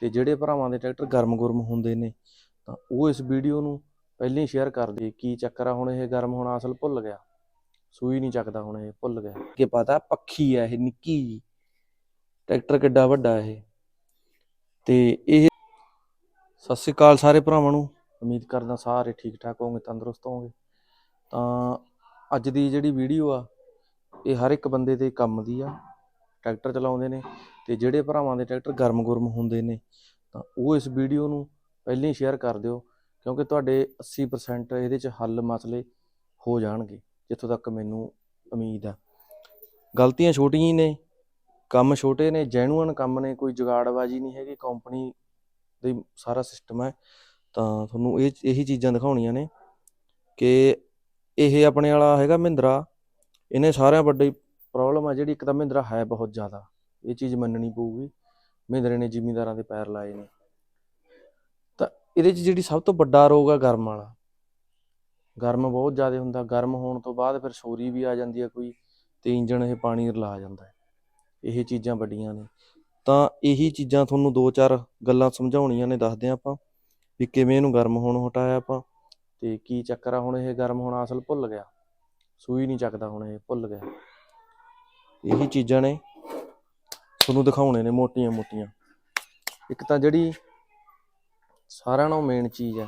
ਤੇ ਜਿਹੜੇ ਭਰਾਵਾਂ ਦੇ ਟਰੈਕਟਰ ਗਰਮ-ਗੁਰਮ ਹੁੰਦੇ ਨੇ, ਤਾਂ ਉਹ ਇਸ ਵੀਡੀਓ ਨੂੰ ਪਹਿਲਾਂ ਹੀ ਸ਼ੇਅਰ ਕਰ ਦੇ ਕੀ ਚੱਕਰ ਆ ਹੁਣ ਇਹ ਗਰਮ ਹੋਣਾ ਅਸਲ ਭੁੱਲ ਗਿਆ। ਸੂਈ ਨਹੀਂ ਚੱਕਦਾ ਹੁਣ ਇਹ ਭੁੱਲ ਗਿਆ। ਕਿ ਪਤਾ ਪੱਖੀ ਆ ਇਹ ਨਿੱਕੀ ਜੀ ਟਰੈਕਟਰ ਕਿੱਡਾ ਵੱਡਾ ਇਹ। ਤੇ ਇਹ ਸਤਿ ਸ਼੍ਰੀ ਅਕਾਲ ਸਾਰੇ ਭਰਾਵਾਂ ਨੂੰ। ਉਮੀਦ ਕਰਦਾ ਸਾਰੇ ਠੀਕ ਠਾਕ ਹੋਵੋਗੇ, ਤੰਦਰੁਸਤ ਹੋਵੋਗੇ। ਤਾਂ ਅੱਜ ਦੀ ਜਿਹੜੀ ਵੀਡੀਓ ਆ, ਇਹ ਹਰ ਇੱਕ ਬੰਦੇ ਦੇ ਕੰਮ ਦੀ ਆ। ਟਰੈਕਟਰ ਚਲਾਉਂਦੇ ਨੇ ਤੇ ਜਿਹੜੇ ਭਰਾਵਾਂ ਦੇ ਟਰੈਕਟਰ ਗਰਮ-ਗੁਰਮ ਹੁੰਦੇ ਨੇ, ਤਾਂ ਉਹ ਇਸ ਵੀਡੀਓ ਨੂੰ ਪਹਿਲਾਂ ਹੀ ਸ਼ੇਅਰ ਕਰ ਦਿਓ, ਕਿਉਂਕਿ ਤੁਹਾਡੇ 80% ਇਹਦੇ 'ਚ ਹੱਲ ਮਸਲੇ ਹੋ ਜਾਣਗੇ, ਜਿੱਥੋਂ ਤੱਕ ਮੈਨੂੰ ਉਮੀਦ ਆ। ਗਲਤੀਆਂ ਛੋਟੀਆਂ ਹੀ ਨੇ, ਕੰਮ ਛੋਟੇ ਨੇ ਜੈਨੂਅਨ ਕੰਮ ਨੇ, ਕੋਈ ਜੁਗਾੜਬਾਜੀ ਨਹੀਂ ਹੈਗੀ ਕੰਪਨੀ ਦੇ ਸਾਰਾ ਸਿਸਟਮ ਹੈ। ਤਾਂ ਤੁਹਾਨੂੰ ਇਹ ਇਹੀ ਚੀਜ਼ਾਂ ਦਿਖਾਉਣੀਆਂ ਨੇ ਕਿ ਇਹ ਆਪਣੇ ਵਾਲਾ ਹੈਗਾ ਮਹਿੰਦਰਾ, ਇਹਨੇ ਸਾਰਿਆਂ ਵੱਡੀ ਪ੍ਰੋਬਲਮ ਆ ਜਿਹੜੀ ਇੱਕ ਤਾਂ ਮਹਿੰਦਰਾ ਹੈ ਬਹੁਤ ਜ਼ਿਆਦਾ, ਇਹ ਚੀਜ਼ ਮੰਨਣੀ ਪਊਗੀ। ਮਹਿੰਦਰੇ ਨੇ ਜ਼ਿਮੀਂਦਾਰਾਂ ਦੇ ਪੈਰ ਲਾਏ ਨੇ। ਤਾਂ ਇਹਦੇ 'ਚ ਜਿਹੜੀ ਸਭ ਤੋਂ ਵੱਡਾ ਰੋਗ ਆ ਗਰਮ ਵਾਲਾ। ਗਰਮ ਬਹੁਤ ਜ਼ਿਆਦਾ ਹੁੰਦਾ, ਗਰਮ ਹੋਣ ਤੋਂ ਬਾਅਦ ਫਿਰ ਸੋਰੀ ਵੀ ਆ ਜਾਂਦੀ ਹੈ ਕੋਈ, ਤੇ ਇੰਜਣ ਇਹ ਪਾਣੀ ਰਲਾ ਜਾਂਦਾ ਇਹ ਚੀਜ਼ਾਂ ਵੱਡੀਆਂ ਨੇ। ਤਾਂ ਇਹੀ ਚੀਜ਼ਾਂ ਤੁਹਾਨੂੰ ਦੋ ਚਾਰ ਗੱਲਾਂ ਸਮਝਾਉਣੀਆਂ ਨੇ, ਦੱਸਦੇ ਹਾਂ ਆਪਾਂ ਵੀ ਕਿਵੇਂ ਇਹਨੂੰ ਗਰਮ ਹੋਣ ਹਟਾਇਆ ਆਪਾਂ, ਤੇ ਕੀ ਚੱਕਰ ਆ ਹੁਣ ਇਹ ਗਰਮ ਹੋਣਾ, ਅਸਲ ਭੁੱਲ ਗਿਆ। ਸੂਈ ਨਹੀਂ ਚੱਕਦਾ ਹੁਣ ਇਹ, ਭੁੱਲ ਗਿਆ। ਇਹੀ ਚੀਜ਼ਾਂ ਨੇ। ਤੁਹਾਨੂੰ ਦਿਖਾਉਣੇ ਨੇ ਮੋਟੀਆਂ ਮੋਟੀਆਂ। ਇੱਕ ਤਾਂ ਜਿਹੜੀ ਸਾਰਿਆਂ ਨਾਲੋਂ ਮੇਨ ਚੀਜ਼ ਹੈ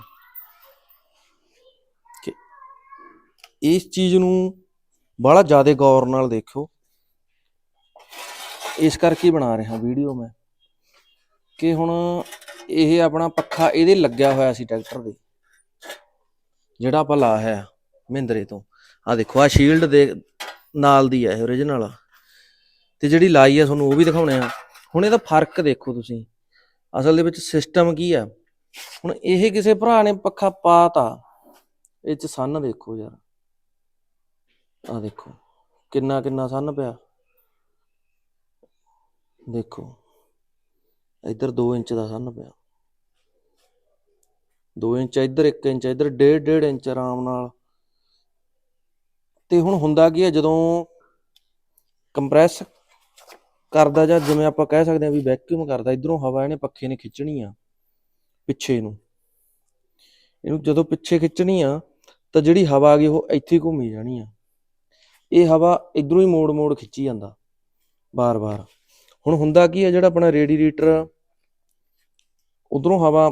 ਕਿ ਇਸ ਚੀਜ਼ ਨੂੰ ਬੜਾ ਜ਼ਿਆਦਾ ਗੌਰ ਨਾਲ ਦੇਖੋ ਇਸ ਕਰਕੇ ਬਣਾ ਰਿਹਾ ਵੀਡੀਓ ਮੈਂ ਕਿ ਹੁਣ ਇਹ ਆਪਣਾ ਪੱਖਾ ਇਹਦੇ ਲੱਗਿਆ ਹੋਇਆ ਸੀ ਟਰੈਕਟਰ ਦੇ, ਜਿਹੜਾ ਆਪਾਂ ਲਾ ਹੈ ਮਹਿੰਦਰੇ ਤੋਂ। ਆ ਦੇਖੋ ਆ ਸ਼ੀਲਡ ਦੇ ਨਾਲ ਦੀ ਹੈ ਇਹ ਆ। ਤੇ ਜਿਹੜੀ ਲਾਈ ਆ ਤੁਹਾਨੂੰ ਉਹ ਵੀ ਦਿਖਾਉਣੇ ਆ। ਹੁਣ ਇਹਦਾ ਫ਼ਰਕ ਦੇਖੋ ਤੁਸੀਂ। ਅਸਲ ਦੇ ਵਿੱਚ ਸਿਸਟਮ ਕੀ ਆ? ਹੁਣ ਇਹ ਕਿਸੇ ਭਰਾ ਨੇ ਪੱਖਾ ਪਾਤਾ। ਇਹ ਚ ਸੰਨ ਦੇਖੋ ਯਾਰ। ਆ ਦੇਖੋ, ਕਿੰਨਾ ਕਿੰਨਾ ਸੰਨ ਪਿਆ। ਦੇਖੋ, ਇੱਧਰ 2 ਇੰਚ ਦਾ ਸੰਨ ਪਿਆ। 2 ਇੰਚ ਇੱਧਰ 1 ਇੰਚ ਇੱਧਰ 1.5 1.5 ਇੰਚ ਆਰਾਮ ਨਾਲ। ਤੇ ਹੁਣ ਹੁੰਦਾ ਕੀ ਹੈ ਜਦੋਂ ਕੰਪਰੈਸ ਕਰਦਾ ਜਾਂ ਜਿਵੇਂ ਆਪਾਂ ਕਹਿ ਸਕਦੇ ਹਾਂ ਵੀ ਵੈਕਿਊਮ ਕਰਦਾ, ਇਧਰੋਂ ਹਵਾ ਇਹਨੇ ਪੱਖੇ ਨੇ ਖਿੱਚਣੀ ਆ, ਪਿੱਛੇ ਨੂੰ। ਇਹਨੂੰ ਜਦੋਂ ਪਿੱਛੇ ਖਿੱਚਣੀ ਆ, ਤਾਂ ਜਿਹੜੀ ਹਵਾ ਆ ਗਈ, ਉਹ ਇੱਥੇ ਘੁੰਮੀ ਜਾਣੀ ਆ। ਇਹ ਹਵਾ ਇਧਰੋਂ ਹੀ ਮੋੜ ਮੋੜ ਖਿੱਚੀ ਜਾਂਦਾ, ਬਾਰ-ਬਾਰ। ਹੁਣ ਹੁੰਦਾ ਕੀ ਆ, ਜਿਹੜਾ ਆਪਣਾ ਰੇਡੀਏਟਰ ਉਧਰੋਂ ਹਵਾ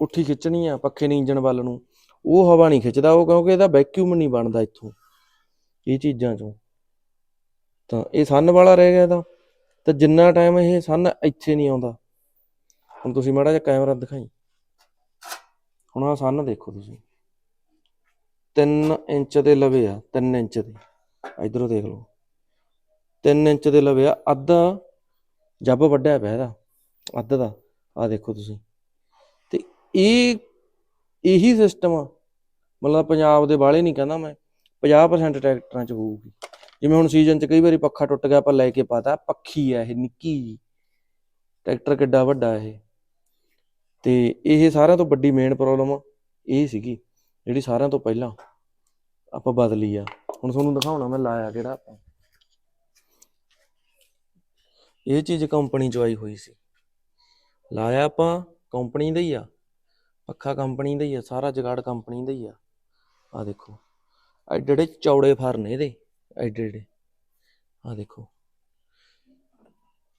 ਪੁੱਠੀ ਖਿੱਚਣੀ ਆ, ਪੱਖੇ ਨੇ ਇੰਜਨ ਵੱਲ ਨੂੰ, ਉਹ ਹਵਾ ਨਹੀਂ ਖਿੱਚਦਾ, ਉਹ ਕਿਉਂਕਿ ਇਹਦਾ ਵੈਕਿਊਮ ਨਹੀਂ ਬਣਦਾ ਇੱਥੋਂ, ਇਹ ਚੀਜ਼ਾਂ ਚੋਂ। ਤਾਂ ਇਹ ਸੰਨ ਵਾਲਾ ਰਹਿ ਗਿਆ ਇਹਦਾ। ਤਾਂ ਜਿੰਨਾ ਟਾਈਮ ਇਹ ਸੰਨ ਇੱਥੇ ਨਹੀਂ ਆਉਂਦਾ। ਹੁਣ ਤੁਸੀਂ ਮਾੜਾ ਜਿਹਾ ਕੈਮਰਾ ਦਿਖਾਈ। ਹੁਣ ਆ ਸੰਨ ਦੇਖੋ ਤੁਸੀਂ। 3 ਇੰਚ ਦੇ ਲਵੇ ਆ 3 ਇੰਚ ਦੇ। ਇਧਰੋਂ ਦੇਖ ਲਓ। 3 ਇੰਚ ਦੇ ਲਵੇ ਆ, ਅੱਧਾ ਜੱਬ ਵੱਡਿਆ ਪਿਆ ਇਹਦਾ। ਅੱਧ ਦਾ। ਆ ਦੇਖੋ ਤੁਸੀਂ। ਤੇ ਇਹ, ਇਹੀ ਸਿਸਟਮ ਆ। ਮਤਲਬ ਪੰਜਾਬ ਦੇ ਬਾਲੇ ਨਹੀਂ ਕਹਿੰਦਾ ਮੈਂ। 50% ਟਰੈਕਟਰਾਂ 'ਚ ਹੋਊਗੀ। ਜਿਵੇਂ ਹੁਣ ਸੀਜ਼ਨ 'ਚ ਕਈ ਵਾਰੀ ਪੱਖਾ ਟੁੱਟ ਗਿਆ, ਆਪਾਂ ਲੈ ਕੇ ਪਾਤਾ, ਪੱਖੀ ਆ ਇਹ, ਨਿੱਕੀ ਜੀ। ਟਰੈਕਟਰ ਕਿੱਡਾ ਵੱਡਾ ਇਹ। ਤੇ ਇਹ ਸਾਰਿਆਂ ਤੋਂ ਵੱਡੀ ਮੇਨ ਪ੍ਰੋਬਲਮ ਇਹ ਸੀਗੀ, ਜਿਹੜੀ ਸਾਰਿਆਂ ਤੋਂ ਪਹਿਲਾਂ ਆਪਾਂ ਬਦਲੀ ਆ। ਹੁਣ ਤੁਹਾਨੂੰ ਦਿਖਾਉਣਾ, ਮੈਂ ਲਾਇਆ ਕਿਹੜਾ ਆਪਾਂ। ਇਹ ਚੀਜ਼ ਕੰਪਨੀ ਚੋਂ ਆਈ ਹੋਈ ਸੀ। ਲਾਇਆ ਆਪਾਂ ਕੰਪਨੀ ਦਾ ਹੀ ਆ। ਪੱਖਾ ਕੰਪਨੀ ਦਾ ਹੀ ਆ, ਸਾਰਾ ਜਗਾੜ ਕੰਪਨੀ ਦਾ ਹੀ ਆ। ਆ ਦੇਖੋ ਐਡੇ ਐਡੇ ਚੌੜੇ ਫਰ ਨੇ ਇਹਦੇ। ਐਡੇ ਐਡੇ। ਆ ਦੇਖੋ।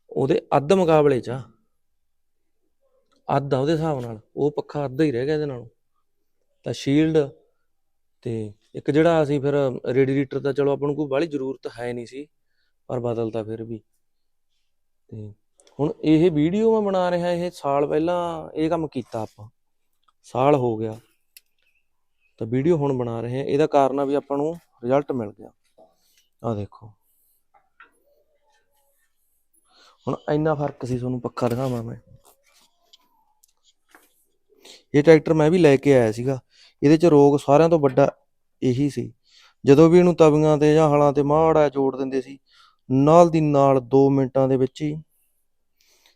ਉਹਦੇ ਅੱਧ ਮੁਕਾਬਲੇ ਚ ਆ। ਅੱਧ ਆ ਉਹਦੇ ਹਿਸਾਬ ਨਾਲ। ਉਹ ਪੱਖਾ ਅੱਧਾ ਹੀ ਰਹਿ ਗਿਆ ਇਹਦੇ ਨਾਲੋਂ। ਤਾਂ ਸ਼ੀਲਡ ਤੇ ਇੱਕ ਜਿਹੜਾ ਅਸੀਂ ਫਿਰ ਰੇਡੀਏਟਰ ਦਾ ਚਲੋ ਆਪਾਂ ਨੂੰ ਕੋਈ ਬਾਹਲੀ ਜ਼ਰੂਰਤ ਹੈ ਨਹੀਂ ਸੀ, ਪਰ ਬਦਲਤਾ ਫਿਰ ਵੀ। ਤੇ ਹੁਣ ਇਹ ਵੀਡੀਓ ਮੈਂ ਬਣਾ ਰਿਹਾ, ਇਹ ਸਾਲ ਪਹਿਲਾਂ ਇਹ ਕੰਮ ਕੀਤਾ ਆਪਾਂ। ਸਾਲ ਹੋ ਗਿਆ। ਤਾਂ ਵੀਡੀਓ ਹੁਣ ਬਣਾ ਰਹੇ ਹਾਂ। ਇਹਦਾ ਕਾਰਨ ਆ ਵੀ ਆਪਾਂ ਨੂੰ ਰਿਜ਼ਲਟ ਮਿਲ ਗਿਆ। ਆ ਦੇਖੋ। ਹੁਣ ਇੰਨਾ ਫ਼ਰਕ ਸੀ ਤੁਹਾਨੂੰ ਪੱਕਾ ਦਿਖਾਵਾਂ ਮੈਂ। ਇਹ ਟਰੈਕਟਰ ਮੈਂ ਵੀ ਲੈ ਕੇ ਆਇਆ ਸੀਗਾ। ਇਹਦੇ ਚ ਰੋਗ ਸਾਰਿਆਂ ਤੋਂ ਵੱਡਾ ਇਹੀ ਸੀ। ਜਦੋਂ ਵੀ ਇਹਨੂੰ ਤਵੀਆਂ ਤੇ ਜਾਂ ਹਲਾਂ ਤੇ ਮਾੜਾ ਜੋੜ ਦਿੰਦੇ ਸੀ, ਨਾਲ ਦੀ ਨਾਲ 2 ਮਿੰਟਾਂ ਦੇ ਵਿੱਚ ਹੀ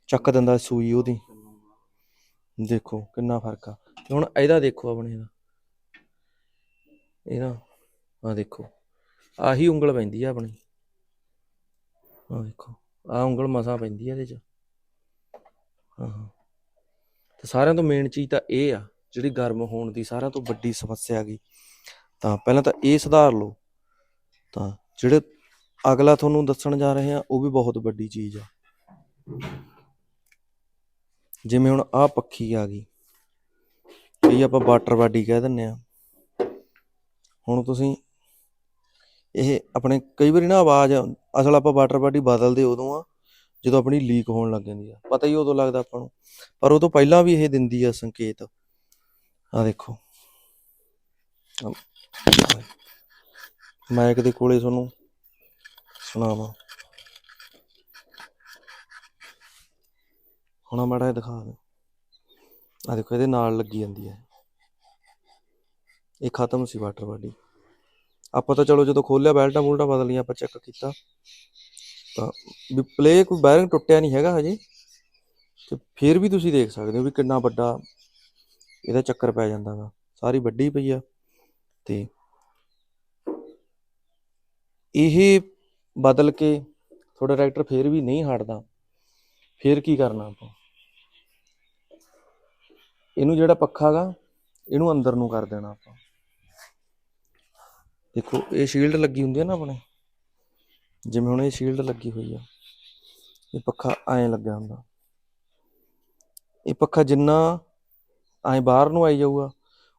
ਚੱਕ ਦਿੰਦਾ ਸੂਈ ਉਹਦੀ। ਦੇਖੋ ਕਿੰਨਾ ਫ਼ਰਕ ਆ। ਤੇ ਹੁਣ ਇਹਦਾ ਦੇਖੋ ਆਪਣੇ ਦਾ। ਇਹਦਾ ਆ ਦੇਖੋ। ਆਹੀ ਉਂਗਲ ਪੈਂਦੀ ਆ ਆਪਣੀ। ਆ ਦੇਖੋ ਆ ਉਂਗਲ ਮਸਾਂ ਪੈਂਦੀ ਆ ਇਹਦੇ ਚ। ਹਾਂ ਤੇ ਸਾਰਿਆਂ ਤੋਂ ਮੇਨ ਚੀਜ਼ ਤਾਂ ਇਹ ਆ, ਜਿਹੜੀ ਗਰਮ ਹੋਣ ਦੀ ਸਾਰਿਆਂ ਤੋਂ ਵੱਡੀ ਸਮੱਸਿਆ ਗਈ ਤਾਂ ਪਹਿਲਾਂ ਤਾਂ ਇਹ ਸੁਧਾਰ ਲਓ। ਤਾਂ ਜਿਹੜੇ ਅਗਲਾ ਤੁਹਾਨੂੰ ਦੱਸਣ ਜਾ ਰਹੇ ਆ, ਉਹ ਵੀ ਬਹੁਤ ਵੱਡੀ ਚੀਜ਼ ਆ। ਜਿਵੇਂ ਹੁਣ ਆਹ ਪੱਖੀ ਆ ਗਈ। ਇਹ ਆਪਾਂ ਵਾਟਰ ਬਾਡੀ ਕਹਿ ਦਿੰਨੇ ਆ। ਹੁਣ ਤੁਸੀਂ ਇਹ ਆਪਣੇ ਕਈ ਵਾਰੀ ਨਾ ਆਵਾਜ਼, ਅਸਲ ਆਪਾਂ ਵਾਟਰ ਬਾਡੀ ਬਦਲਦੇ ਉਦੋਂ ਆ, ਜਦੋਂ ਆਪਣੀ ਲੀਕ ਹੋਣ ਲੱਗ ਜਾਂਦੀ ਆ। ਪਤਾ ਹੀ ਉਦੋਂ ਲੱਗਦਾ ਆਪਾਂ ਨੂੰ। ਪਰ ਉਹ ਤੋਂ ਪਹਿਲਾਂ ਵੀ ਇਹ ਦਿੰਦੀ ਆ ਸੰਕੇਤ। ਆ ਦੇਖੋ। ਮਾਈਕ ਦੇ ਕੋਲੇ ਤੁਹਾਨੂੰ ਸੁਣਾਵਾਂ। ਹੁਣ ਮਾੜਾ ਜਿਹਾ ਦਿਖਾ ਦਿਓ ਆ ਦੇਖੋ, ਇਹਦੇ ਨਾਲ ਲੱਗੀ ਜਾਂਦੀ ਹੈ ਇਹ ਖਤਮ ਸੀ ਵਾਟਰ ਬਾਡੀ ਆਪਾਂ ਤਾਂ ਚਲੋ ਜਦੋਂ ਖੋਲਿਆ ਬੈਲਟਾਂ ਬੁਲਟਾਂ ਬਦਲੀਆਂ ਆਪਾਂ ਚੈੱਕ ਕੀਤਾ। ਤਾਂ ਵੀ ਪਲੇ ਕੋਈ ਬੈਰਿੰਗ ਟੁੱਟਿਆ ਨਹੀਂ ਹੈਗਾ ਹਜੇ। ਤੇ ਫਿਰ ਵੀ ਤੁਸੀਂ ਦੇਖ ਸਕਦੇ ਹੋ ਵੀ ਕਿੰਨਾ ਵੱਡਾ ਇਹਦਾ ਚੱਕਰ ਪੈ ਜਾਂਦਾ ਵਾ ਸਾਰੀ ਵੱਡੀ ਪਈ ਆ। ਤੇ ਇਹ ਬਦਲ ਕੇ ਤੁਹਾਡਾ ਟਰੈਕਟਰ ਫਿਰ ਵੀ ਨਹੀਂ ਹਟਦਾ। ਫਿਰ ਕੀ ਕਰਨਾ ਆਪਾਂ? ਇਹਨੂੰ ਜਿਹੜਾ ਪੱਖਾ ਗਾ, ਇਹਨੂੰ ਅੰਦਰ ਨੂੰ ਕਰ ਦੇਣਾ ਆਪਾਂ। ਦੇਖੋ, ਇਹ ਸ਼ੀਲਡ ਲੱਗੀ ਹੁੰਦੀ ਹੈ ਨਾ ਆਪਣੇ? ਜਿਵੇਂ ਹੁਣ ਇਹ ਸ਼ੀਲਡ ਲੱਗੀ ਹੋਈ ਆ। ਇਹ ਪੱਖਾ ਐਂ ਲੱਗਿਆ ਹੁੰਦਾ। ਇਹ ਪੱਖਾ ਜਿੰਨਾ ਐਂ ਬਾਹਰ ਨੂੰ ਆਈ ਜਾਊਗਾ,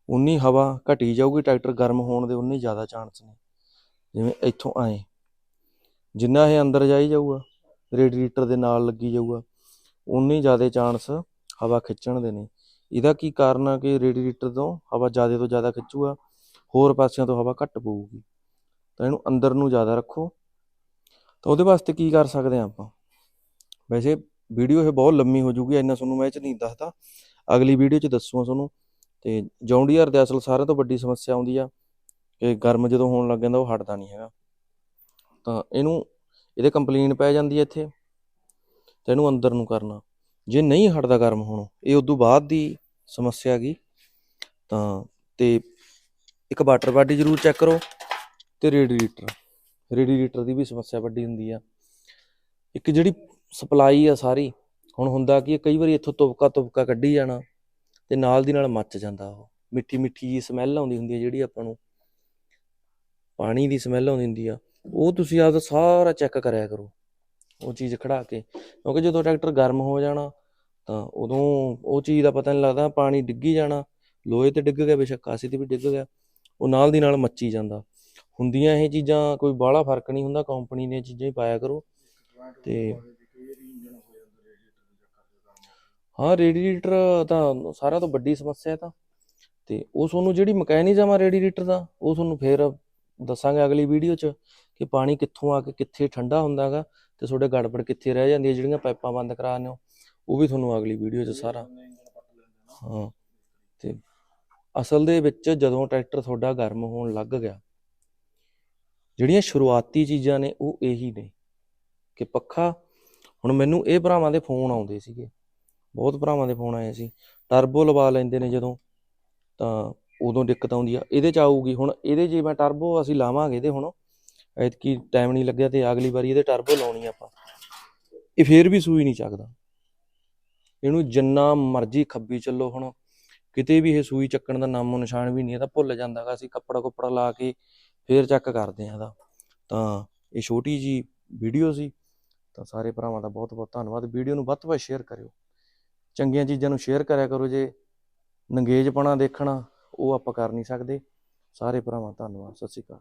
ਉਨੀ ਹਵਾ ਘਟੀ ਜਾਊਗੀ, ਟਰੈਕਟਰ ਗਰਮ ਹੋਣ ਦੇ ਉਨੇ ਜ਼ਿਆਦਾ ਚਾਂਸ ਨੇ। ਜਿਵੇਂ ਇੱਥੋਂ ਐਂ। ਜਿੰਨਾ ਇਹ ਅੰਦਰ ਜਾਈ ਜਾਊਗਾ, ਰੇਡੀਏਟਰ ਦੇ ਨਾਲ ਲੱਗੀ ਜਾਊਗਾ, ਉਨੀ ਜ਼ਿਆਦਾ ਚਾਂਸ ਹਵਾ ਖਿੱਚਣ ਦੇ ਨੇ। ਇਹਦਾ ਕੀ ਕਾਰਨ ਆ ਕਿ ਰੇਡੀਏਟਰ ਤੋਂ ਹਵਾ ਜ਼ਿਆਦਾ ਤੋਂ ਜ਼ਿਆਦਾ ਖਿੱਚੂਗਾ? ਹੋਰ ਪਾਸਿਆਂ ਤੋਂ ਹਵਾ ਘੱਟ ਪਊਗੀ। ਤਾਂ ਇਹਨੂੰ ਅੰਦਰ ਨੂੰ ਜ਼ਿਆਦਾ ਰੱਖੋ। ਤਾਂ ਉਹਦੇ ਵਾਸਤੇ ਕੀ ਕਰ ਸਕਦੇ ਆ ਆਪਾਂ? ਵੈਸੇ ਵੀਡੀਓ ਇਹ ਬਹੁਤ ਲੰਮੀ ਹੋ ਜੂਗੀ, ਇੰਨਾ ਤੁਹਾਨੂੰ ਮੈਂ ਇਹ ਚ ਨਹੀਂ ਦੱਸਦਾ। ਅਗਲੀ ਵੀਡੀਓ ਚ ਦੱਸੂਗਾ ਤੁਹਾਨੂੰ। ਤੇ ਜੌਂਡੀਅਰ ਦੇ ਅਸਲ ਸਾਰਿਆਂ ਤੋਂ ਵੱਡੀ ਸਮੱਸਿਆ ਆਉਂਦੀ ਆ ਕਿ ਗਰਮ ਜਦੋਂ ਹੋਣ ਲੱਗ ਜਾਂਦਾ, ਉਹ ਹਟਦਾ ਨਹੀਂ ਹੈਗਾ। ਤਾਂ ਇਹਨੂੰ, ਇਹਦੇ ਕੰਪਲੇਨ ਪੈ ਜਾਂਦੀ ਹੈ ਇੱਥੇ, ਤੇ ਇਹਨੂੰ ਅੰਦਰ ਨੂੰ ਕਰਨਾ। ਜੇ ਨਹੀਂ ਹਟਦਾ ਗਰਮ ਹੋਣੋਂ, ਇਹ ਉਦੋਂ ਬਾਅਦ ਦੀ ਸਮੱਸਿਆ ਗਈ ਤਾਂ, ਤੇ ਇੱਕ ਵਾਟਰ ਬਾਡੀ ਜ਼ਰੂਰ ਚੈੱਕ ਕਰੋ ਤੇ ਰੇਡੀਏਟਰ। ਰੇਡੀਏਟਰ ਦੀ ਵੀ ਸਮੱਸਿਆ ਵੱਡੀ ਹੁੰਦੀ ਆ। ਇੱਕ ਜਿਹੜੀ ਸਪਲਾਈ ਆ ਸਾਰੀ, ਹੁਣ ਹੁੰਦਾ ਕਿ ਕਈ ਵਾਰੀ ਇੱਥੋਂ ਤੁਬਕਾ ਤੁਬਕਾ ਕੱਢੀ ਜਾਣਾ ਤੇ ਨਾਲ ਦੀ ਨਾਲ ਮੱਚ ਜਾਂਦਾ ਉਹ। ਮਿੱਠੀ ਮਿੱਠੀ ਜੀ ਸਮੈਲ ਆਉਂਦੀ ਹੁੰਦੀ ਹੈ ਜਿਹੜੀ ਆਪਾਂ ਨੂੰ। ਪਾਣੀ ਦੀ ਸਮੈਲ ਆਉਂਦੀ ਹੁੰਦੀ ਆ। ਉਹ ਤੁਸੀਂ ਆਪਦਾ ਸਾਰਾ ਚੈੱਕ ਕਰਿਆ ਕਰੋ। ਉਹ ਚੀਜ਼ ਖੜਾ ਕੇ। ਕਿਉਂਕਿ ਜਦੋਂ ਟਰੈਕਟਰ ਗਰਮ ਹੋ ਜਾਣਾ ਤਾਂ ਉਦੋਂ ਉਹ ਚੀਜ਼ ਦਾ ਪਤਾ ਨਹੀਂ ਲੱਗਦਾ, ਪਾਣੀ ਡਿੱਗੀ ਜਾਣਾ। ਲੋਹੇ ਤੇ ਡਿੱਗ ਗਿਆ ਬੇਸ਼ੱਕ, ਕਾਸੇ ਤੇ ਵੀ ਡਿੱਗ ਗਿਆ। ਉਹ ਨਾਲ ਦੀ ਨਾਲ ਮੱਚੀ ਜਾਂਦਾ। ਹੁੰਦੀਆਂ ਇਹ ਚੀਜ਼ਾਂ, ਕੋਈ ਬਾਹਲਾ ਫ਼ਰਕ ਨਹੀਂ ਹੁੰਦਾ ਕੰਪਨੀ ਨੇ ਚੀਜ਼ਾਂ ਹੀ ਪਾਇਆ ਕਰੋ। ਤੇ ਹਾਂ ਰੇਡੀਏਟਰ ਤਾਂ ਸਾਰਿਆਂ ਤੋਂ ਵੱਡੀ ਸਮੱਸਿਆ ਹੈ ਤਾਂ। ਤੇ ਉਹ ਤੁਹਾਨੂੰ ਜਿਹੜੀ ਮਕੈਨਿਜ਼ਮ ਆ ਰੇਡੀਏਟਰ ਦਾ, ਉਹ ਤੁਹਾਨੂੰ ਫੇਰ ਦੱਸਾਂਗੇ ਅਗਲੀ ਵੀਡੀਓ 'ਚ ਕਿ ਪਾਣੀ ਕਿੱਥੋਂ ਆ ਕੇ ਕਿੱਥੇ ਠੰਡਾ ਹੁੰਦਾਗਾ ਤੇ ਤੁਹਾਡੇ ਗੜਬੜ ਕਿੱਥੇ ਰਹਿ ਜਾਂਦੀ ਹੈ, ਜਿਹੜੀਆਂ ਪਾਈਪਾਂ ਬੰਦ ਕਰਾਉਂਦੇ ਹੋ, ਉਹ ਵੀ ਤੁਹਾਨੂੰ ਅਗਲੀ ਵੀਡੀਓ 'ਚ ਸਾਰਾ। ਹਾਂ, ਤੇ ਅਸਲ ਦੇ ਵਿੱਚ ਜਦੋਂ ਟਰੈਕਟਰ ਤੁਹਾਡਾ ਗਰਮ ਹੋਣ ਲੱਗ ਗਿਆ, ਜਿਹੜੀਆਂ ਸ਼ੁਰੂਆਤੀ ਚੀਜ਼ਾਂ ਨੇ ਉਹ ਇਹੀ ਨੇ ਕਿ ਪੱਖਾ, ਹੁਣ ਮੈਨੂੰ ਇਹ ਭਰਾਵਾਂ ਦੇ ਫੋਨ ਆਉਂਦੇ ਸੀਗੇ, ਬਹੁਤ ਭਰਾਵਾਂ ਦੇ ਫੋਨ ਆਏ ਸੀ ਟਰਬੋ ਲਵਾ ਲੈਂਦੇ ਨੇ ਜਦੋਂ, ਤਾਂ ਉਦੋਂ ਦਿੱਕਤ ਆਉਂਦੀ ਆ, ਇਹਦੇ ਚ ਆਊਗੀ, ਹੁਣ ਇਹਦੇ ਜੇ ਮੈਂ ਟਰਬੋ ਅਸੀਂ ਲਾਵਾਂਗੇ ਇਹਦੇ ਹੁਣ ਐਤਕੀ ਟਾਈਮ ਨਹੀਂ ਲੱਗਿਆ ਤੇ ਅਗਲੀ ਵਾਰੀ ਇਹਦੇ ਟਰਬੋ ਲਾਉਣੀ ਆਪਾਂ, ਇਹ ਫੇਰ ਵੀ ਸੂਈ ਨਹੀਂ ਚੱਕਦਾ, ਇਹਨੂੰ ਜਿੰਨਾ ਮਰਜ਼ੀ ਖੱਬੀ ਚੱਲੋ ਹੁਣ ਕਿਤੇ ਵੀ ਇਹ ਸੂਈ ਚੱਕਣ ਦਾ ਨਾਮੋ ਨਿਸ਼ਾਨ ਵੀ ਨਹੀਂ ਇਹਦਾ, ਭੁੱਲ ਜਾਂਦਾਗਾ ਅਸੀਂ ਕੱਪੜਾ ਕੁੱਪੜਾ ਲਾ ਕੇ ਫੇਰ ਚੈੱਕ ਕਰਦੇ ਆ ਇਹਦਾ। ਤਾਂ ਇਹ ਛੋਟੀ ਜੀ ਵੀਡੀਓ ਸੀ, ਤਾਂ ਸਾਰੇ ਭਰਾਵਾਂ ਦਾ ਬਹੁਤ ਬਹੁਤ ਧੰਨਵਾਦ। ਵੀਡੀਓ ਨੂੰ ਵੱਧ ਤੋਂ ਵੱਧ ਸ਼ੇਅਰ ਕਰਿਓ। ਚੰਗੀਆਂ ਚੀਜ਼ਾਂ ਨੂੰ ਸ਼ੇਅਰ ਕਰਿਆ ਕਰੋ ਜੇ ਨੰਗੇਜਪਣਾ ਦੇਖਣਾ, ਉਹ ਆਪਾਂ ਕਰ ਨਹੀਂ ਸਕਦੇ। ਸਾਰੇ ਭਰਾਵਾਂ ਦਾ ਧੰਨਵਾਦ, ਸਤਿ ਸ਼੍ਰੀ ਅਕਾਲ।